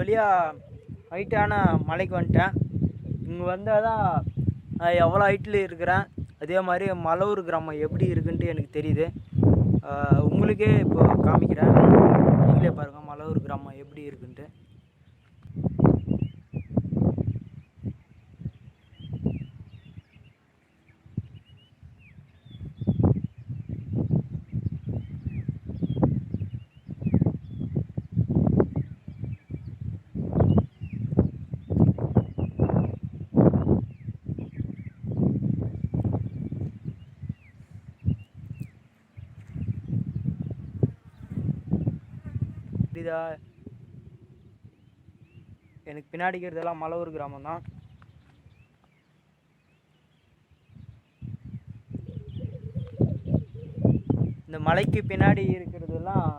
வழியாக ஹைட்டான மலைக்கு வந்துட்டேன். இங்கே வந்தால் தான் நான் எவ்வளோ ஹைட்டில் இருக்கிறேன். அதே மாதிரி மலவூர் கிராமம் எப்படி இருக்குன்ட்டு எனக்கு தெரியுது. உங்களுக்கே இப்போ காமிக்கிறேன். நீங்களே பாருங்கள் மலவூர் கிராமம் எப்படி இருக்குன்ட்டு. புரியுதா எனக்கு பின்னாடி இருக்கிறதெல்லாம் மலவூர் கிராமம் தான். இந்த மலைக்கு பின்னாடி இருக்கிறதெல்லாம்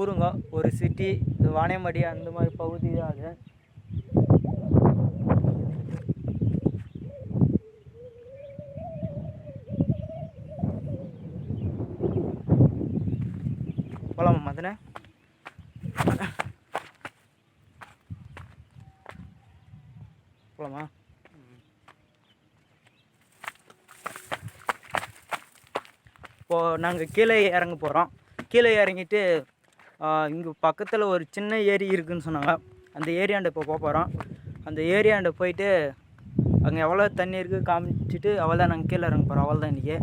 ஊருங்க. ஒரு சிட்டி இந்த வாணியம்பாடி அந்த மாதிரி பகுதி தான் அது. இப்போது நாங்கள் கீழே இறங்க போகிறோம் கீழே இறங்கிட்டு இங்கே பக்கத்தில் ஒரு சின்ன ஏரி இருக்குதுன்னு சொன்னாங்க. அந்த ஏரியாண்ட இப்போ போக போகிறோம் அந்த ஏரியாண்ட போயிட்டு அங்கே எவ்வளோ தண்ணி இருக்குது காமிச்சிட்டு அவ்வளோதான் நாங்கள் கீழே இறங்க போகிறோம் அவ்வளோதான் தான் இன்றைக்கி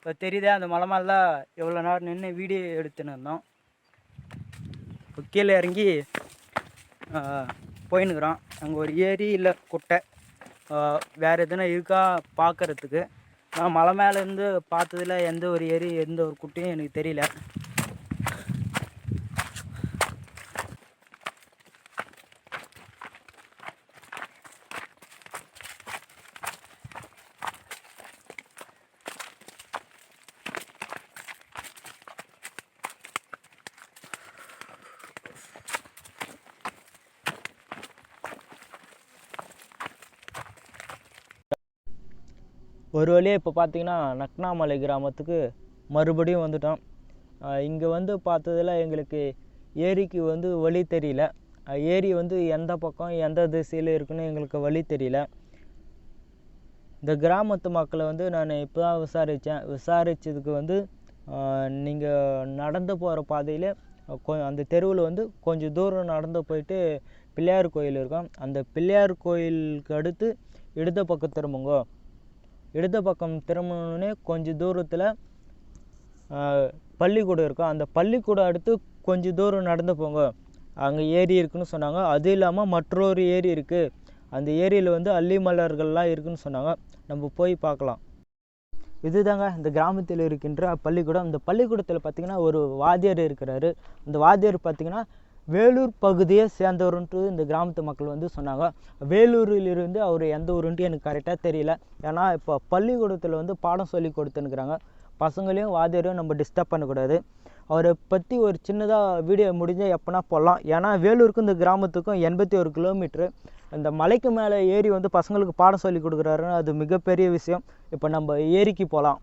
இப்போ தெரியுதே அந்த மலை மேலே எவ்வளோ நேரம் நின்று வீடியோ எடுத்துன்னு இருந்தோம். இப்போ கீழே இறங்கி போயின்னுக்குறோம். அங்கே ஒரு ஏரி இல்லை குட்டை. வேறு எதுனா இருக்கா பார்க்கறதுக்கு நான் மலை மேலேருந்து பார்த்ததுல எந்த ஒரு ஏரி எந்த ஒரு குட்டையும் எனக்கு தெரியல. ஒரு வழியாக இப்போ பார்த்தீங்கன்னா நக்னாமலை கிராமத்துக்கு மறுபடியும் வந்துட்டோம். இங்கே வந்து பார்த்ததுல எங்களுக்கு ஏரிக்கு வந்து வழி தெரியல. ஏரி வந்து எந்த பக்கம் எந்த திசையில் இருக்குன்னு எங்களுக்கு வழி தெரியல. இந்த கிராமத்து மக்களை வந்து நான் இப்போ தான் விசாரித்தேன் விசாரித்ததுக்கு வந்து நீங்கள் நடந்து போகிற பாதையில் கொ அந்த தெருவில் வந்து கொஞ்சம் தூரம் நடந்து போயிட்டு பிள்ளையார் கோயில் இருக்கும். அந்த பிள்ளையார் கோயிலுக்கு அடுத்து இடது பக்கம் திரும்புங்க. இடது பக்கம் திரும்பணுன்னே கொஞ்சம் தூரத்தில் பள்ளிக்கூடம் இருக்கும். அந்த பள்ளிக்கூடம் அடுத்து கொஞ்சம் தூரம் நடந்து போங்க. அங்கே ஏரி இருக்குன்னு சொன்னாங்க. அது இல்லாமல் மற்றொரு ஏரி இருக்குது அந்த ஏரியில் வந்து அள்ளி மலர்கள்லாம் இருக்குன்னு சொன்னாங்க. நம்ம போய் பார்க்கலாம். இதுதாங்க இந்த கிராமத்தில் இருக்கின்ற பள்ளிக்கூடம். இந்த பள்ளிக்கூடத்தில் பார்த்திங்கன்னா ஒரு வாத்தியார் இருக்கிறாரு. அந்த வாத்தியார் பார்த்திங்கன்னா வேலூர் பகுதியை சேர்ந்தவருன்ட்டு இந்த கிராமத்து மக்கள் வந்து சொன்னாங்க. வேலூரிலிருந்து அவர் எந்த ஊருன்ட்டு எனக்கு கரெக்டாக தெரியல. ஏன்னா இப்போ பள்ளிக்கூடத்தில் வந்து பாடம் சொல்லி கொடுத்துனுக்குறாங்க பசங்களையும் வாத்தியாரையும் நம்ம டிஸ்டர்ப் பண்ணக்கூடாது. அவரை பற்றி ஒரு சின்னதாக வீடியோ முடிஞ்சால் எப்போனா போடலாம். ஏன்னா வேலூருக்கும் இந்த கிராமத்துக்கும் எண்பத்தி ஒரு கிலோமீட்ரு இந்த மலைக்கு மேலே ஏறி வந்து பசங்களுக்கு பாடம் சொல்லி கொடுக்குறாருன்னு அது மிகப்பெரிய விஷயம். இப்போ நம்ம ஏரிக்கு போகலாம்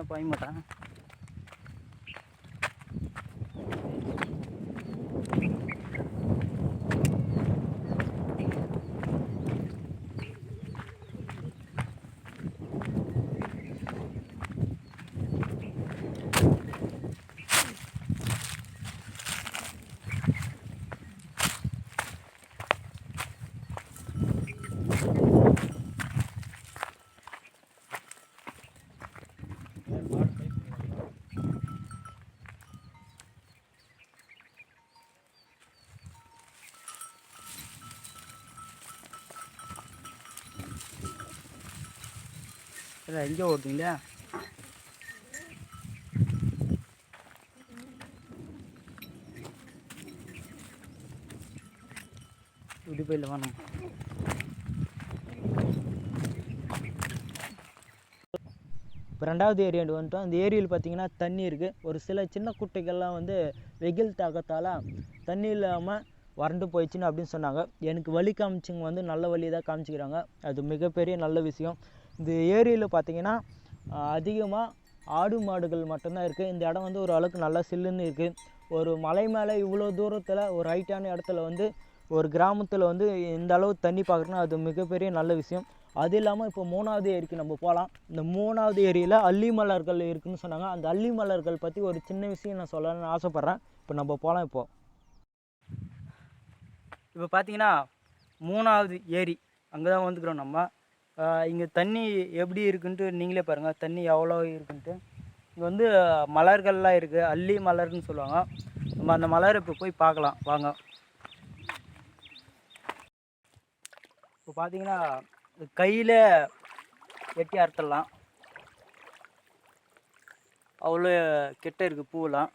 na po ay muta. Thank you. இல்லை எங்கே ஓடுறீங்களா இப்படி போயில வேணும் இப்போ ரெண்டாவது ஏரியாண்டு வந்துட்டோம். அந்த ஏரியில் பார்த்தீங்கன்னா தண்ணி இருக்குது ஒரு சில சின்ன குட்டைகள்லாம் வந்து வெயில் தாக்கத்தால் தண்ணி இல்லாமல் வறண்டு போயிடுச்சுன்னு அப்படின்னு சொன்னாங்க. எனக்கு வழி காமிச்சிங்க வந்து நல்ல வழி தான் காமிச்சிக்கிறாங்க. அது மிகப்பெரிய நல்ல விஷயம். இந்த ஏரியில் பார்த்திங்கன்னா அதிகமாக ஆடு மாடுகள் மட்டும்தான் இருக்குது இந்த இடம் வந்து ஒரு அளவுக்கு நல்லா சில்லுன்னு இருக்குது ஒரு மலை மேலே இவ்வளோ தூரத்தில் ஒரு ஹைட்டான இடத்துல வந்து ஒரு கிராமத்தில் வந்து இந்த அளவு தண்ணி பார்க்குறோன்னா அது மிகப்பெரிய நல்ல விஷயம். அது இல்லாமல் இப்போ மூணாவது ஏரிக்கு நம்ம போகலாம் இந்த மூணாவது ஏரியில் அள்ளி மலர்கள் இருக்குதுன்னு சொன்னாங்க. அந்த அள்ளி மலர்கள் பற்றி ஒரு சின்ன விஷயம் நான் சொல்லணும்னு ஆசைப்பட்றேன். இப்போ நம்ம போகலாம் இப்போது இப்போ பார்த்தீங்கன்னா மூணாவது ஏரி அங்கே தான் வந்துக்கிறோம் நம்ம. இங்கே தண்ணி எப்படி இருக்குன்ட்டு நீங்களே பாருங்கள் தண்ணி எவ்வளோ இருக்குன்ட்டு. இங்கே வந்து மலர்கள்லாம் இருக்குது அல்லி மலர்னு சொல்லுவாங்க. நம்ம அந்த மலர் இப்போ போய் பார்க்கலாம். வாங்க. இப்போ பார்த்தீங்கன்னா கையில் வெட்டி அறுத்துடலாம். அவ்வளோ கெட்ட இருக்குது பூவெலாம்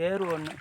சேரு ஒன்று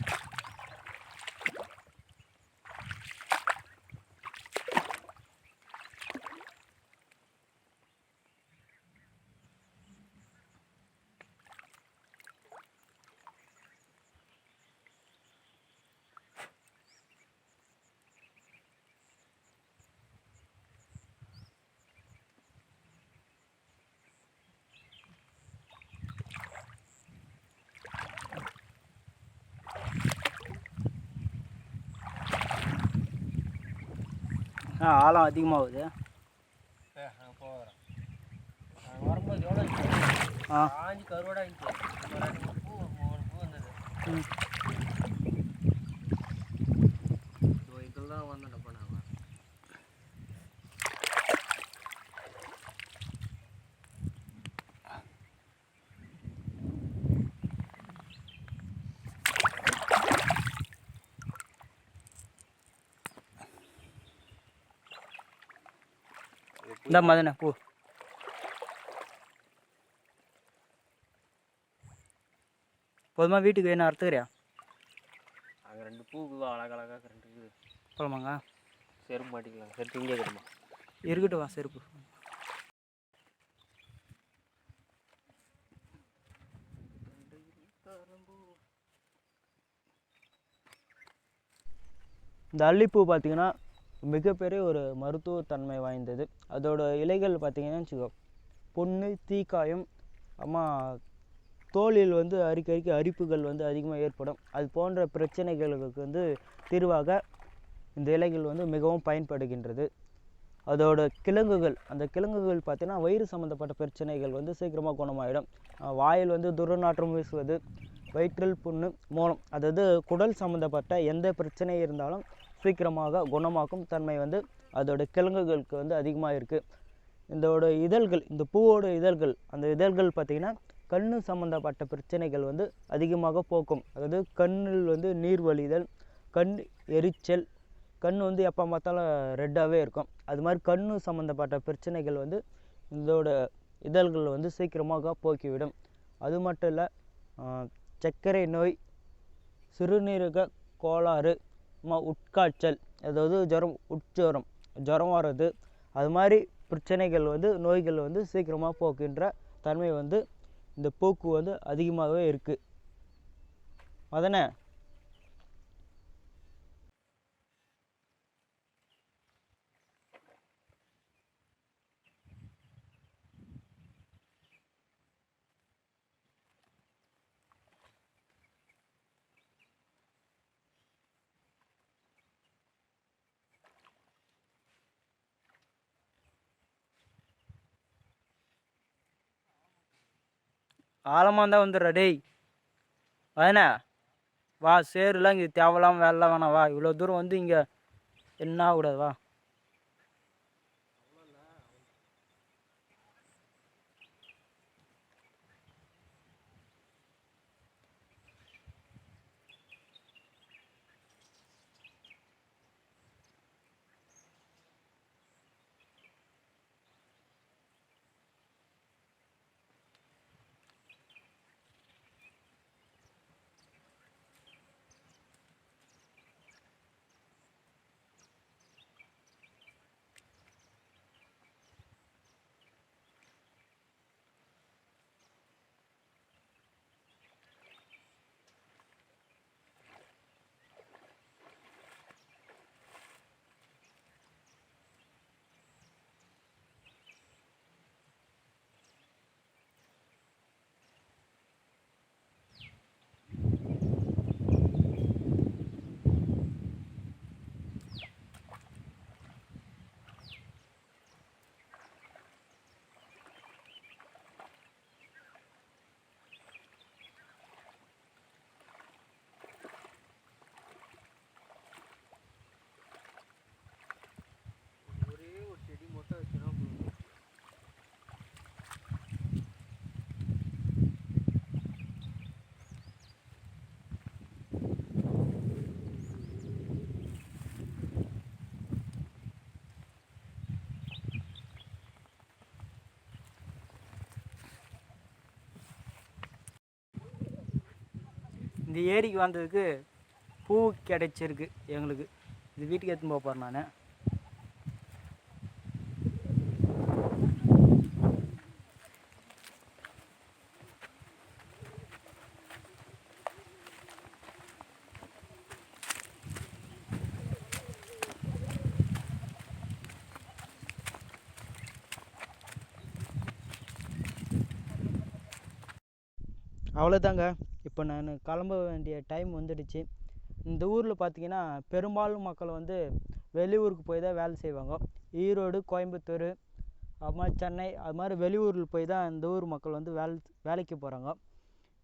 ஆ ஆழம் அதிகமாகுது வரும்போது எவ்வளோ ஆ காஞ்சி கருவாடாக இருந்துச்சு ஒரு ரெண்டு மூணு பூ மூணு பூ வந்தது ம் இதெல்லாம் வந்தோம் நாங்கள் இந்த மதனே பூ. போதுமா வீட்டுக்கு வேணும் அறுத்துக்கிறியா? அங்கே ரெண்டு பூ அழகழகாக ரெண்டு இருக்குது. போலாமாங்க செருப்பு மாட்டிக்கலாம். செருப்பு இங்கே இருக்குமா? இருக்கட்டும் வா செருப்பு. இந்த அல்லிப்பூ பார்த்தீங்கன்னா மிகப்பெரிய ஒரு மருத்துவத்தன்மை வாய்ந்தது. அதோட இலைகள் பார்த்திங்கன்னா வச்சுக்கோ பொண்ணு தீக்காயம் அம்மா தோலில் வந்து அரிக்கரிக்கு அரிப்புகள் வந்து அதிகமாக ஏற்படும். அது போன்ற பிரச்சனைகளுக்கு வந்து தீர்வாக இந்த இலைகள் வந்து மிகவும் பயன்படுகின்றது. அதோட கிழங்குகள் அந்த கிழங்குகள் பார்த்திங்கன்னா வயிறு சம்மந்தப்பட்ட பிரச்சனைகள் வந்து சீக்கிரமாக குணமாயிடும். வாயில் வந்து துர்நாற்றம் வீசுவது வயிற்றில் புண்ணு மூலம் அதாவது குடல் சம்மந்தப்பட்ட எந்த பிரச்சனை இருந்தாலும் சீக்கிரமாக குணமாக்கும் தன்மை வந்து அதோட கிழங்குகளுக்கு வந்து அதிகமாக இருக்குது இதோட இதழ்கள் இந்த பூவோட இதழ்கள் அந்த இதழ்கள் பார்த்திங்கன்னா கண் சம்மந்தப்பட்ட பிரச்சனைகள் வந்து அதிகமாக போக்கும். அதாவது கண்ணில் வந்து நீர் வழிதல் கண் எரிச்சல் கண் வந்து எப்போ பார்த்தாலும் ரெட்டாகவே இருக்கும். அது மாதிரி கண் சம்மந்தப்பட்ட பிரச்சனைகள் வந்து இதோட இதழ்கள் வந்து சீக்கிரமாக போக்கிவிடும். அது மட்டும் இல்லை சர்க்கரை நோய் சிறுநீரக கோளாறு உட்காய்ச்சல் அதாவது ஜுரம் உட்ஜுரம் ஜுரம் வர்றது அது மாதிரி பிரச்சனைகள் வந்து நோய்கள் வந்து சீக்கிரமாக போக்குகின்ற தன்மை வந்து இந்த போக்கு வந்து அதிகமாகவே இருக்குது அதனே ஆழமாக இருந்தால் வந்துடுறா டேய். அதனே வா சேருலாம் இங்கே தேவையில்லாம வேலைலாம் வேணாம். வா இவ்வளோ தூரம் வந்து இங்கே என்ன ஆகக்கூடாது வா ஒரே ஒரு செடி மட்டும் வச்சுனா இந்த ஏரிக்கு வந்ததுக்கு பூ கிடைச்சிருக்கு எங்களுக்கு. இது வீட்டுக்கு எடுத்துன்னு போக போகிறேன் நான். அவ்வளோதாங்க இப்போ நான் கிளம்ப வேண்டிய டைம் வந்துடுச்சு. இந்த ஊரில் பார்த்தீங்கன்னா பெரும்பாலும் மக்கள் வந்து வெளியூருக்கு போய் தான் வேலை செய்வாங்க. ஈரோடு கோயம்புத்தூர் அது மாதிரி சென்னை அது மாதிரி வெளியூரில் போய் தான் இந்த ஊர் மக்கள் வந்து வேலை வேலைக்கு போகிறாங்க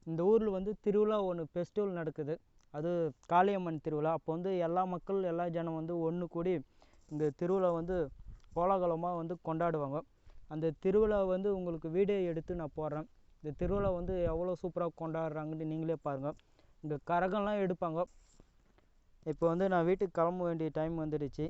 இந்த ஊரில் வந்து திருவிழா ஒன்று ஃபெஸ்டிவல் நடக்குது. அது காளியம்மன் திருவிழா. அப்போ வந்து எல்லா மக்கள் எல்லா ஜனம் வந்து ஒன்று கூடி இந்த திருவிழா வந்து கோலாகலமாக வந்து கொண்டாடுவாங்க. அந்த திருவிழா வந்து உங்களுக்கு வீடியோ எடுத்து நான் போடுறேன். இந்த திருவிழா வந்து எவ்வளோ சூப்பராக கொண்டாடுறாங்கன்னு நீங்களே பாருங்கள் இங்கே கரகம்லாம் எடுப்பாங்க. இப்போ வந்து நான் வீட்டுக்கு கிளம்ப வேண்டிய டைம் வந்துடுச்சு.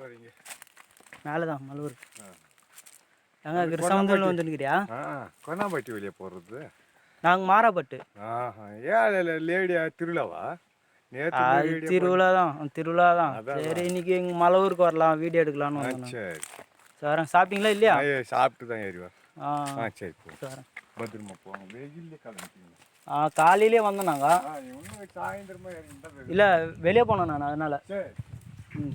வரீங்க மேலே தான் மலூர் அப்படி கிருஷ்ணமந்தூரில் ஆ கொன்னாம்பட்டி வெளியே போடுறது நாங்கள் மாறாப்பட்டு. ஏன் லேடியா திருவிழாவா? நேற்று திருவிழா தான் திருவிழா தான் சரி இன்னைக்கு எங்கள் மலவூருக்கு வரலாம் வீடியோ எடுக்கலாம்னு சரி. சார் சாப்பிட்டீங்களா இல்லையா? சாப்பிட்டு தான் ஏறி வர ஆ சரி சார். பத்திரமா போங்க வெயில்ல கிளம்பிட்டீங்க ஆ காலையிலே வந்தோம் நாங்கள் இல்லை வெளியே போனோம் நான் அதனால். ம்.